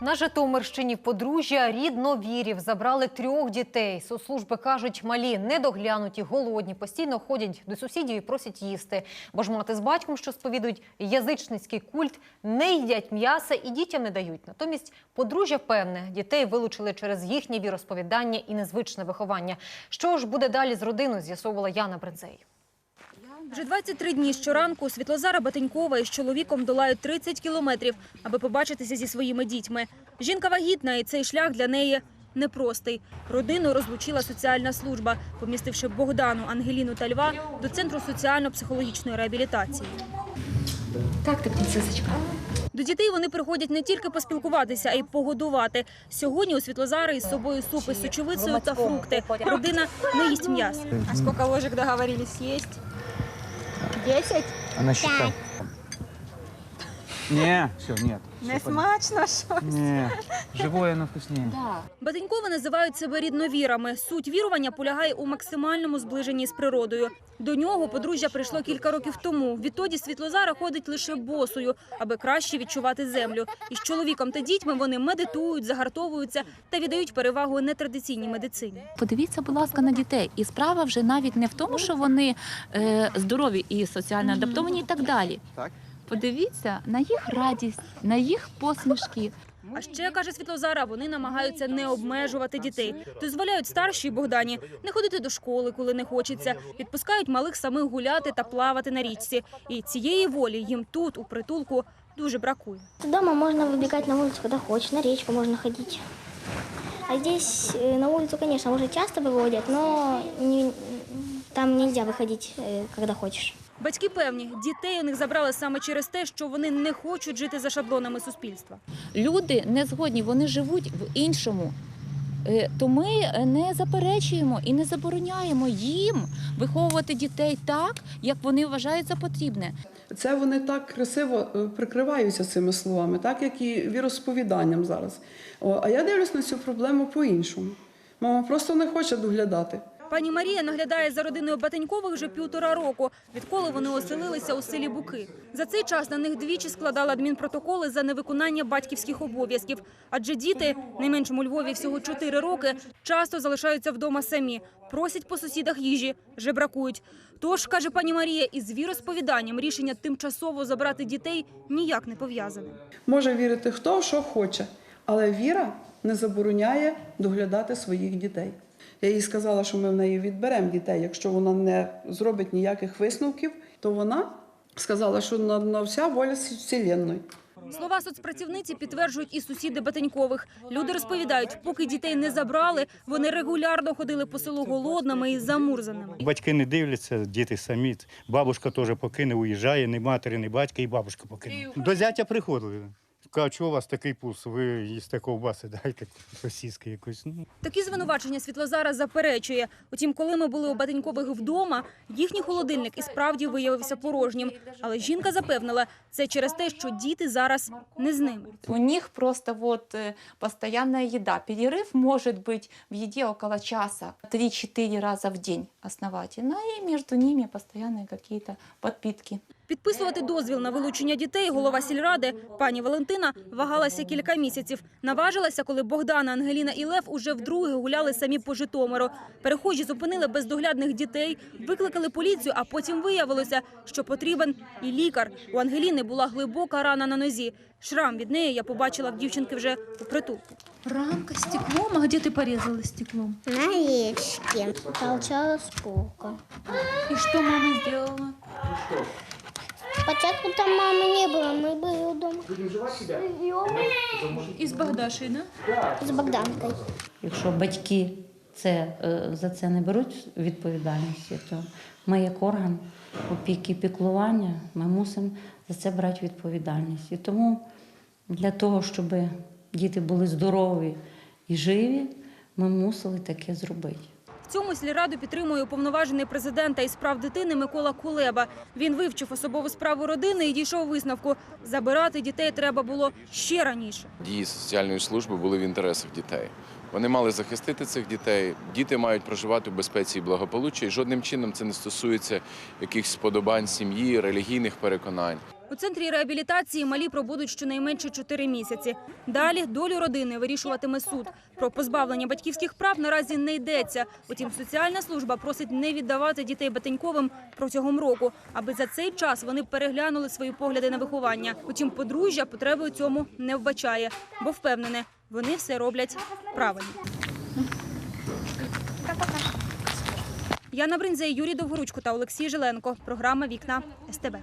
На Житомирщині подружжя рідновірів забрали трьох дітей. Соцслужби кажуть, малі недоглянуті, голодні, постійно ходять до сусідів і просять їсти. Бо ж мати з батьком, що сповідують язичницький культ, не їдять м'яса і дітям не дають. Натомість подружжя певне, дітей вилучили через їхнє віросповідання і незвичне виховання. Що ж буде далі з родиною, з'ясовувала Яна Бринцей. Вже 23 дні щоранку Світлозара Батенькова із чоловіком долають 30 кілометрів, аби побачитися зі своїми дітьми. Жінка вагітна, і цей шлях для неї непростий. Родину розлучила соціальна служба, помістивши Богдану, Ангеліну та Льва до центру соціально-психологічної реабілітації. Так, ти принцесочка. До дітей вони приходять не тільки поспілкуватися, а й погодувати. Сьогодні у Світлозари із собою супи з сочевицею та фрукти. Родина не їсть м'ясо. А сколько ложек договорились есть? Десять? Она считает. Не, все, нет. Не смачно, що? Не, живое оно вкуснее. Батенькови називають себе рідновірами. Суть вірування полягає у максимальному зближенні з природою. До нього подружжя прийшло кілька років тому. Відтоді Світлозара ходить лише босою, аби краще відчувати землю. Із чоловіком та дітьми вони медитують, загартовуються та віддають перевагу нетрадиційній медицині. Подивіться, будь ласка, на дітей. І справа вже навіть не в тому, що вони е, здорові і соціально адаптовані, і так далі. Так. Подивіться на їх радість, на їх посмішки. А ще каже Світлозара, вони намагаються не обмежувати дітей. Дозволяють старшій Богдані не ходити до школи, коли не хочеться. Відпускають малих самих гуляти та плавати на річці. І цієї волі їм тут, у притулку, дуже бракує. Дома можно выбегать на улицу, когда хочешь, на речку можно ходить. А здесь э, на улицу, конечно, уже часто выводят, но не- там нельзя выходить, э, когда хочешь. Батьки певні, дітей у них забрали саме через те, що вони не хочуть жити за шаблонами суспільства. Люди не згодні, вони живуть в іншому. Е, То ми е, не заперечуємо і не забороняємо їм виховувати дітей так, як вони вважають за потрібне. Це вони так красиво е, прикриваються цими словами, так як і віросповіданням зараз. О, а я дивлюсь на цю проблему по-іншому. Мама просто не хоче доглядати. Пані Марія наглядає за родиною Батенькових вже півтора року, відколи вони оселилися у селі Буки. За цей час на них двічі складали адмінпротоколи за невиконання батьківських обов'язків. Адже діти, найменшому Львові всього 4 роки, часто залишаються вдома самі, просять по сусідах їжі, жебракують. Тож, каже пані Марія, із віросповіданням рішення тимчасово забрати дітей ніяк не пов'язане. Може вірити хто що хоче, але віра не забороняє доглядати своїх дітей. Я їй сказала, що ми в неї відберемо дітей. Якщо вона не зробить ніяких висновків, то вона сказала, що на, на вся воля Вселенної. Слова соцпрацівниці підтверджують і сусіди Батенькових. Люди розповідають, поки дітей не забрали, вони регулярно ходили по селу голодними і замурзаними. Батьки не дивляться, діти самі. Бабушка теж покине, уїжджає, ні матері, ні батька, і бабушка покине. До зятя приходили. Кажуть, чого у вас такий пульс? Ви їсте ковбаси, дайте сосиски якусь. Ну, Такі звинувачення Світлозара заперечує. Утім, коли ми були у Батенькових вдома, їхній холодильник і справді виявився порожнім. Але жінка запевнила, це через те, що діти зараз не з ними. У них просто вот э, постоянная еда. Перерыв может быть в еде около часа, 3-4 раза в день основательно, и между ними постоянные какие-то. Підписувати дозвіл на вилучення дітей голова сільради пані Валентина вагалася кілька місяців. Наважилася, коли Богдана, Ангеліна і Лев уже вдруге гуляли самі по Житомиру. Перехожі зупинили бездоглядних дітей, викликали поліцію, а потім виявилося, що потрібен і лікар. У Ангеліни була глибока рана на нозі. Шрам від неї я побачила в дівчинки вже у притулку. Рамка стеклом? А где ты порезала стеклом? На речке толчала сколько. И что мама сделала? Спочатку там мамы не было, мы были дома Из Богдашей, да? с Богданкой. Якщо батьки це, е, за це не беруть відповідальності, то ми, як орган опіки і піклування, ми мусимо за це брати відповідальність. І тому для того, щоб діти були здорові і живі, ми мусили таке зробити. В цьому сільраду підтримує уповноважений президента із прав дитини Микола Кулеба. Він вивчив особову справу родини і дійшов висновку. Забирати дітей треба було ще раніше. дії соціальної служби були в інтересах дітей. Вони мали захистити цих дітей. Діти мають проживати в безпеці і благополуччі. І жодним чином це не стосується якихось сподобань сім'ї, релігійних переконань. У центрі реабілітації малі пробудуть щонайменше 4 місяці. Далі долю родини вирішуватиме суд. Про позбавлення батьківських прав наразі не йдеться. Утім, соціальна служба просить не віддавати дітей Батеньковим протягом року, аби за цей час вони переглянули свої погляди на виховання. Утім, подружжя потреби у цьому не вбачає, бо впевнене, вони все роблять правильно. Яна Бринзе, Юрій Довгоручко та Олексій Жиленко. Програма Вікна СТБ.